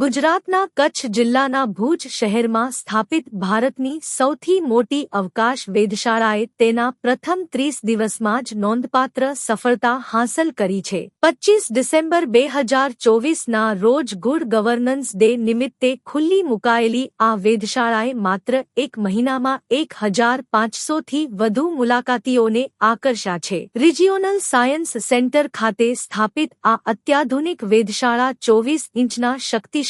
ગુજરાતના કચ્છ જિલ્લાના ભુજ શહેરમાં સ્થાપિત ભારતની સૌથી મોટી અવકાશ વેધશાળાએ તેના પ્રથમ ત્રીસ દિવસમાં જ નોંધપાત્ર સફળતા હાંસલ કરી છે. પચ્ચીસ ડિસેમ્બર બે હજાર ચોવીસના રોજ ગુડ ગવર્નન્સ ડે નિમિત્તે ખુલ્લી મુકાયેલી આ વેધશાળાએ માત્ર એક મહિનામાં એક હજાર પાંચસોથી વધુ મુલાકાતીઓને આકર્ષ્યા છે. રિજિયોનલ સાયન્સ સેન્ટર ખાતે સ્થાપિત આ અત્યાધુનિક વેધશાળા ચોવીસ ઇંચના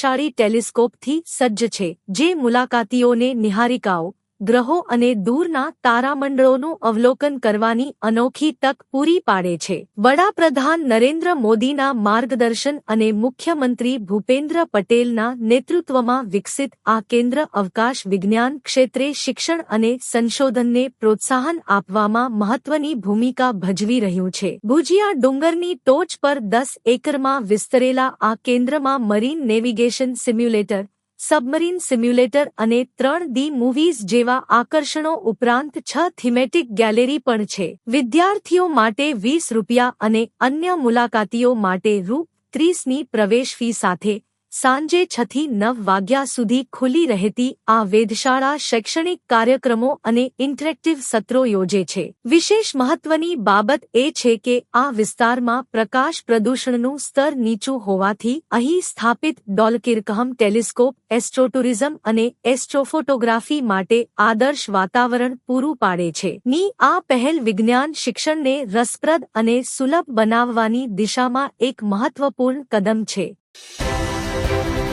શક્તિશાળી ટેલિસ્કોપથી સજ્જ છે જે મુલાકાતીઓને નિહારિકાઓ ગ્રહો અને દૂરના તારામંડળોનું અવલોકન કરવાની અનોખી તક પૂરી પાડે છે. વડાપ્રધાન નરેન્દ્ર મોદીના માર્ગદર્શન અને મુખ્યમંત્રી ભૂપેન્દ્ર પટેલના નેતૃત્વમાં વિકસિત આ કેન્દ્ર અવકાશ વિજ્ઞાન ક્ષેત્રે શિક્ષણ અને સંશોધનને પ્રોત્સાહન આપવામાં મહત્વની ભૂમિકા ભજવી રહ્યું છે. ભુજિયા ડુંગરની ટોચ પર દસ એકરમાં વિસ્તરેલા આ કેન્દ્રમાં marine navigation simulator submarine simulator અને ત્રણ ડી મૂવીઝ જેવા આકર્ષણો ઉપરાંત છ થીમેટિક ગેલેરી પણ છે. વિદ્યાર્થીઓ માટે વીસ રૂપિયા અને અન્ય મુલાકાતીઓ માટે રૂ ત્રીસની પ્રવેશ ફી સાથે સાંજે છથી નવ વાગ્યા સુધી ખુલ્લી રહેતી આ વેધશાળા શૈક્ષણિક કાર્યક્રમો અને ઇન્ટરેક્ટિવ સત્રો યોજે છે. વિશેષ મહત્વની બાબત એ છે કે આ વિસ્તારમાં પ્રકાશ પ્રદૂષણનું સ્તર નીચું હોવાથી અહીં સ્થાપિત ડોલકિરકહમ ટેલિસ્કોપ, એસ્ટ્રોટુરિઝમ અને એસ્ટ્રોફોટોગ્રાફી માટે આદર્શ વાતાવરણ પૂરું પાડે છે. ની આ પહેલ વિજ્ઞાન શિક્ષણને રસપ્રદ અને સુલભ બનાવવાની દિશામાં એક મહત્વપૂર્ણ કદમ છે. Thank you.